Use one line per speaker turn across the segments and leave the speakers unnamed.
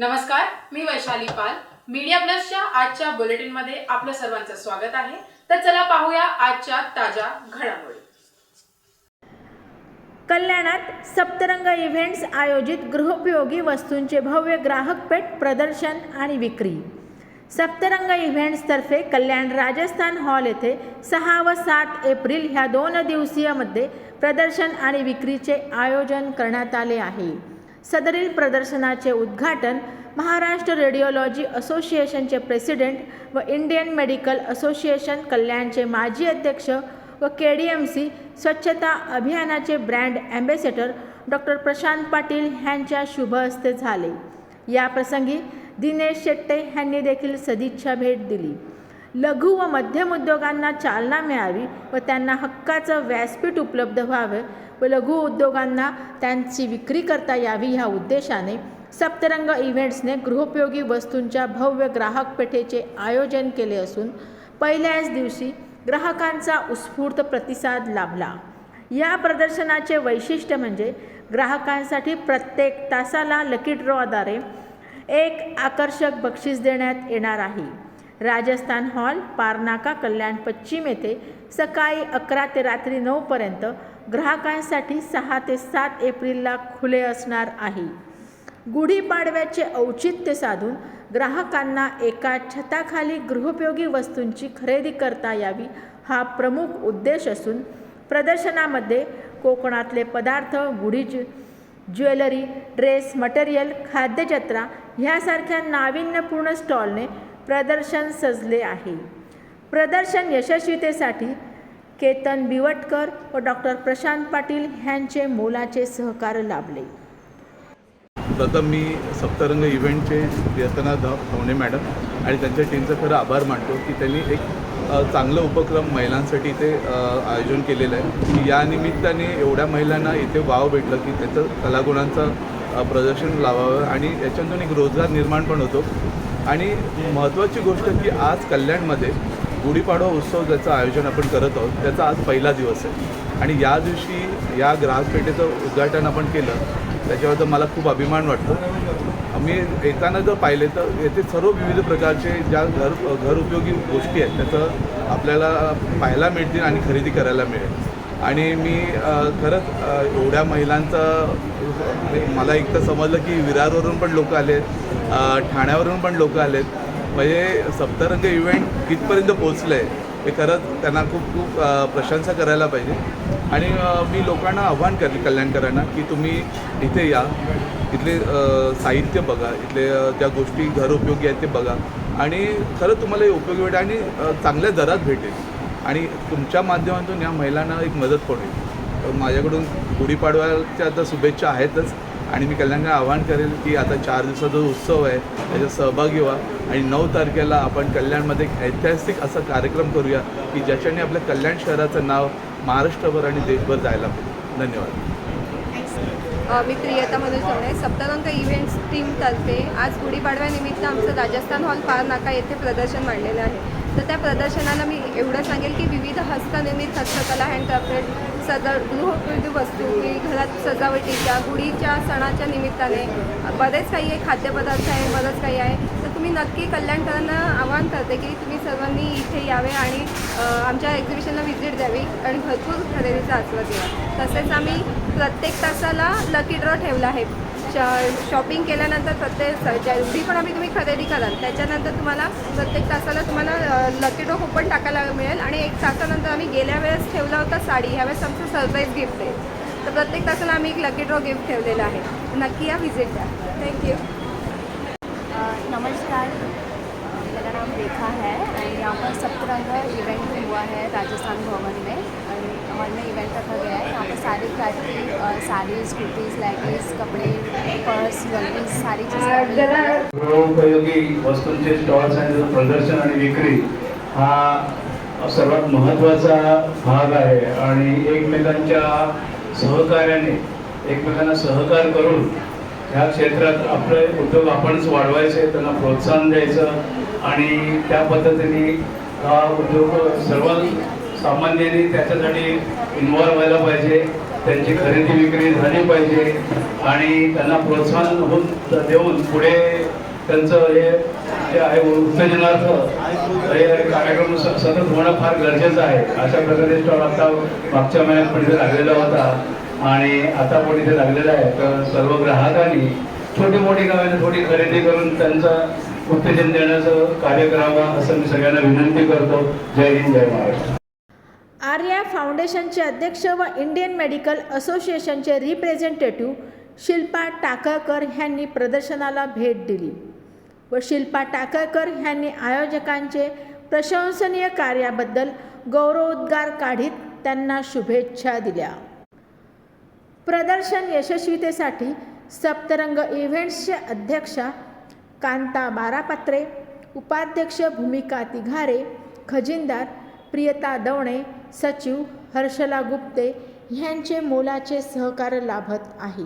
नमस्कार मी वैशाली पाल. मीडिया प्लसच्या आजच्या बुलेटिनमध्ये आपलं सर्वांचं स्वागत आहे. तर चला पाहूया आजच्या ताज्या घडामोडी.
कल्याणात सप्तरंग इव्हेंट्स आयोजित गृहोपयोगी वस्तूंचे भव्य ग्राहकपेठ प्रदर्शन आणि विक्री. सप्तरंग इव्हेंट्सतर्फे कल्याण राजस्थान हॉल येथे सहा व सात एप्रिल ह्या दोन दिवसीयमध्ये प्रदर्शन आणि विक्रीचे आयोजन करण्यात आले आहे. सदरील प्रदर्शनाचे उद्घाटन महाराष्ट्र रेडिओलॉजी असोसिएशनचे प्रेसिडेंट व इंडियन मेडिकल असोसिएशन कल्याणचे माजी अध्यक्ष व के डी एम सी स्वच्छता अभियानाचे brand ambassador doctor Prashant Patil यांच्या शुभ हस्ते झाले. या प्रसंगी दिनेश शेट्टे यांनी देखील सदिच्छा भेट दिली. लघु व मध्यम उद्योगांना चालना मिळावी व त्यांना हक्काचं व्यासपीठ उपलब्ध व्हावे व लघु उद्योगांना त्यांची विक्री करता यावी ह्या उद्देशाने सप्तरंग इव्हेंट्सने गृहोपयोगी वस्तूंच्या भव्य ग्राहक पेठेचे आयोजन केले असून पहिल्याच दिवशी ग्राहकांचा उत्स्फूर्त प्रतिसाद लाभला. या प्रदर्शनाचे वैशिष्ट्य म्हणजे ग्राहकांसाठी प्रत्येक तासाला लकी ड्रॉद्वारे एक आकर्षक बक्षीस देण्यात येणार आहे. राजस्थान हॉल पारनाका कल्याण पश्चिम येथे सकाळी अकरा ते रात्री नऊपर्यंत ग्राहकांसाठी सहा ते सात एप्रिलला खुले असणार आहे. गुढीपाडव्याचे औचित्य साधून ग्राहकांना एका छताखाली गृहोपयोगी वस्तूंची खरेदी करता यावी हा प्रमुख उद्देश असून प्रदर्शनामध्ये कोकणातले पदार्थ गुढी ज्वेलरी ड्रेस मटेरियल खाद्यजत्रा ह्यासारख्या नाविन्यपूर्ण स्टॉलने प्रदर्शन सजले आहे. प्रदर्शन यशस्वीतेसाठी केतन बिवटकर व डॉक्टर प्रशांत पाटील ह्यांचे मोलाचे सहकार्य लाभले.
प्रथम मी सप्तरंग इव्हेंटचे व्यसना धवणे मॅडम आणि त्यांच्या टीमचं खरं आभार मानतो की त्यांनी एक चांगला चांगलं उपक्रम महिलांसाठी इथे आयोजन केलेलं आहे. की या निमित्ताने एवढ्या महिलांना इथे वाव भेटलं की त्याचं कलागुणांचं प्रदर्शन लावावं आणि याच्यातून एक रोजगार निर्माण पण होतो. आणि महत्त्वाची गोष्ट की आज कल्याणमध्ये गुढीपाडवा उत्सव ज्याचं आयोजन आपण करत आहोत त्याचा आज पहिला दिवस आहे. आणि या दिवशी या ग्राहकपेठेचं उद्घाटन आपण केलं त्याच्याबद्दल मला खूप अभिमान वाटतो. मी येताना जर पाहिले तर येथे सर्व विविध प्रकारचे ज्या घर घरउपयोगी गोष्टी आहेत त्याचं आपल्याला पाहायला मिळतील आणि खरेदी करायला मिळेल. आणि मी खरंच एवढ्या महिलांचं मला एक तर समजलं की विरारवरून पण लोक आले ठाण्यावरून पण लोक आलेत. म्हणजे सप्तरंग इव्हेंट कितपर्यंत पोचलं आहे हे खरंच त्यांना खूप खूप प्रशंसा करायला पाहिजे. आणि मी लोकांना आव्हान करेल कल्याणकरांना की तुम्ही इथे या इथले साहित्य बघा इथले ज्या गोष्टी घरउपयोगी आहेत ते बघा. आणि खरं तुम्हाला हे उपयोगी भेटेल आणि चांगल्या दरात भेटेल. आणि तुमच्या माध्यमातून या महिलांना एक मदत पण होईल. तर माझ्याकडून गुढीपाडव्याच्या आता शुभेच्छा आहेतच. आणि मी कल्याणला आवाहन करेल की आता चार दिवसाचा जो उत्सव आहे. त्याच्यात सहभागी व्हा. आणि नऊ तारखेला आपण कल्याणमध्ये एक ऐतिहासिक असा कार्यक्रम करूया की ज्याच्याने आपल्या कल्याण शहराचं नाव महाराष्ट्रभर आणि देशभर जायला पाहिजे धन्यवाद.
मी प्रियता मनोज सोने सप्तरंग इव्हेंट्स टीमतर्फे आज गुढीपाडव्यानिमित्त आमचं राजस्थान हॉल पार नाका येथे प्रदर्शन मांडलेलं आहे. तर त्या प्रदर्शनाला मी एवढं सांगेल की विविध हस्तनिर्मित हस्तकला हँडक्राफ्टेड सजा गृहोपयोगी वस्तू की घरात सजावटीच्या गुढीच्या सणाच्या निमित्ताने बरेच काही आहे खाद्यपदार्थ आहे बरंच काही आहे. तर तुम्ही नक्की कल्याणकरांना आवाहन करते की तुम्ही सर्वांनी इथे यावे आणि आमच्या एक्झिबिशनला व्हिजिट द्यावी आणि भरपूर खरेदीचा आस्वाद घ्यावा. तसेच आम्ही प्रत्येक तासाला लकी ड्रॉ ठेवला आहे. शॉपिंग केल्यानंतर प्रत्येक जेवढी पण आम्ही तुम्ही खरेदी कराल त्याच्यानंतर तुम्हाला प्रत्येक तासाला तुम्हाला लकीडो कुपन टाकायला मिळेल आणि एक तासानंतर आम्ही गेल्या वेळेस ठेवला होता साडी ह्यावेळेस आमचं सरप्राईज गिफ्ट आहे. तर प्रत्येक तासाला आम्ही एक लकीडो गिफ्ट ठेवलेला आहे. नक्की या व्हिजिट द्या थँक्यू
नमस्कार. मेरा नाम रेखा है एंड यहाँ पर सप्तरंग इवेंट हुआ है राजस्थान भवन में. और हॉल में इवेंट रखा गया है. यहाँ पर साड़ीज़ कुर्तीज़ कपड़े पर्स सारी
गृहोपयोगी वस्तूंचे स्टॉल्स आणि प्रदर्शन आणि विक्री हा सर्वात महत्त्वाचा भाग आहे. आणि एकमेकांच्या सहकार्याने एकमेकांना सहकार करून ह्या क्षेत्रात आपले उद्योग आपणच वाढवायचे त्यांना प्रोत्साहन द्यायचं आणि त्या पद्धतीने हा उद्योग सर्व सामान्यांनी त्याच्यासाठी इन्व्हॉल्व व्हायला पाहिजे. त्यांची खरेदी विक्री झाली पाहिजे आणि त्यांना प्रोत्साहन होऊन देऊन पुढे त्यांचं हे जे आहे उत्तेजनार्थ हे कार्यक्रम सतत होणं फार गरजेचं आहे. अशा प्रकारे स्टॉल आता मागच्या महिन्यात पण इथे लागलेला होता आणि आता पण इथे लागलेला आहे. तर सर्व ग्राहकांनी छोटी मोठी गावाने थोडी खरेदी करून त्यांचं उत्तेजन देण्याचं कार्य करावं असं मी सगळ्यांना विनंती करतो. जय हिंद जय महाराष्ट्र.
आर्या फाउंडेशनचे अध्यक्ष व इंडियन मेडिकल असोसिएशनचे रिप्रेझेंटेटिव्ह शिल्पा टाकळकर ह्यांनी प्रदर्शनाला भेट दिली व शिल्पा टाकळकर ह्यांनी आयोजकांचे प्रशंसनीय कार्याबद्दल गौरवोद्गार काढीत त्यांना शुभेच्छा दिल्या. प्रदर्शन यशस्वीतेसाठी सप्तरंग इव्हेंट्सचे अध्यक्षा कांता बारापात्रे उपाध्यक्ष भूमिका तिघारे खजिनदार प्रियता दवणे सचिव हर्षला गुप्ते ह्यांचे मोलाचे सहकार्य लाभत आहे.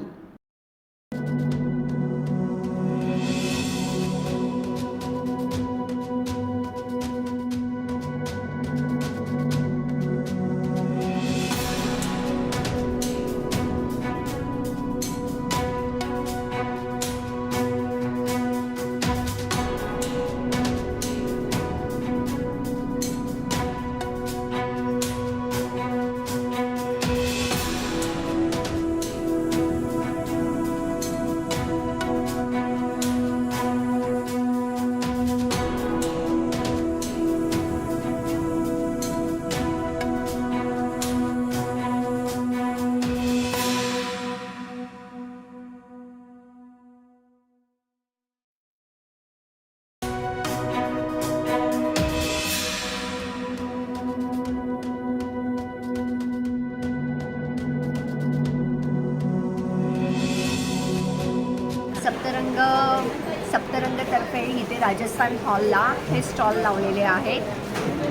सप्तरंग सप्तरंगतर्फे इथे राजस्थान हॉलला हे स्टॉल लावलेले आहेत.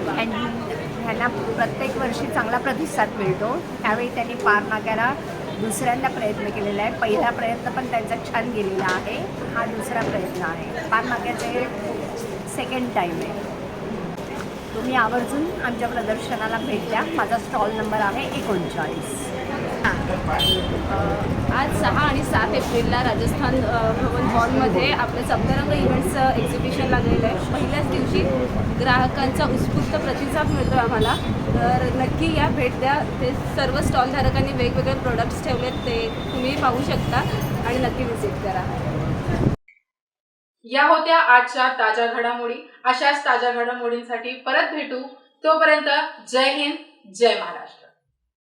आणि ह्यांना प्रत्येक वर्षी चांगला प्रतिसाद मिळतो. त्यावेळी त्यांनी पार नाकायला दुसऱ्यांदा प्रयत्न केलेला आहे. पहिला प्रयत्न पण त्यांचा छान गेलेला आहे. हा दुसरा प्रयत्न आहे. पार नाक्याचे सेकंड टाईम आहे. तुम्ही आवर्जून आमच्या प्रदर्शनाला भेट द्या. माझा स्टॉल नंबर आहे एकोणचाळीस.
आज सहा आणि सात एप्रिलला राजस्थान भवन हॉलमध्ये आपलं सप्तरंग इव्हेंटचं एक्झिबिशन लागलेलं आहे. पहिल्याच दिवशी ग्राहकांचा उत्स्फूर्त प्रतिसाद मिळतो आम्हाला. तर नक्की या भेट द्या. ते सर्व स्टॉलधारकांनी वेगवेगळे प्रोडक्ट्स ठेवलेत ते तुम्ही पाहू शकता आणि नक्की व्हिजिट करा.
या होत्या आजच्या ताज्या घडामोडी. अशाच ताज्या घडामोडींसाठी परत भेटू. तोपर्यंत जय हिंद जय महाराष्ट्र.